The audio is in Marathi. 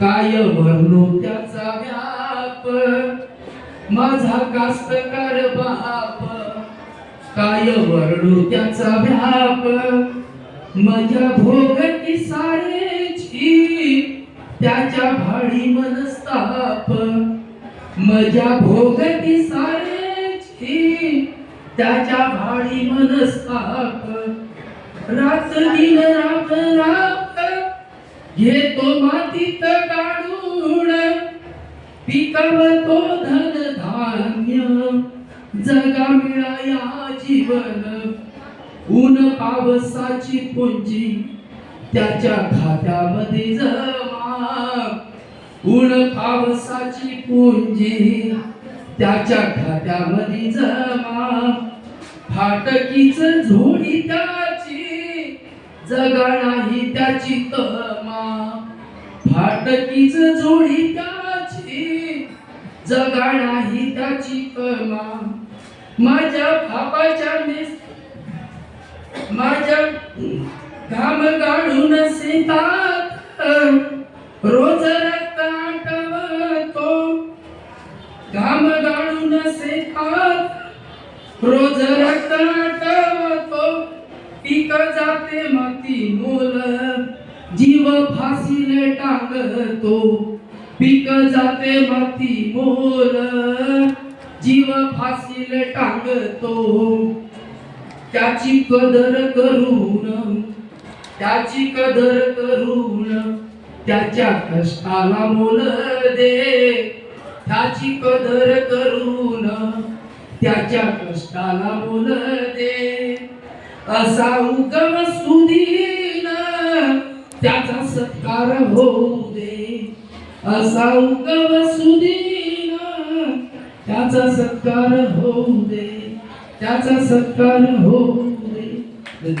काय वर्णू त्याचा व्याप? माझा कास्तकार बाप. काय वर्णू त्याचा व्याप? माझ्या भोगती सारेची त्याच्या भाडी मनस्ताप. माझ्या भोगती सारेची त्याच्या भाडी मनस्ताप. रात दिन रात घेतो मातीत काढून पिकवतो धन धान्य जगा मिळाया जीवन. ऊन पावसाची पुंजी त्याच्या खात्यामध्ये जमा. ऊन पावसाची पुंजी त्याच्या खात्यामध्ये जमा. फाटकीच झोडी त्या जगा नाही त्याची तहमा. फाटकीच जोडी त्याची. जगा नाही त्याची तमा माझ्या बापाच्या माझ्या घाम काढून शेतात रोज रक्त घाम काढून शेतात रोज जाते माती मोल जीव फासीले टांगतो. पीक जाते माती मोल जीव फासीले टांगतो. त्याची कदर करून त्याची कदर करून त्याच्या कष्टाला मोल दे. त्याची कदर करून त्याच्या कष्टाला मोल दे. असा उगम त्याचा सत्कार होऊ दे. असा उगम त्याचा सत्कार होऊ दे. त्याचा सत्कार होऊ दे.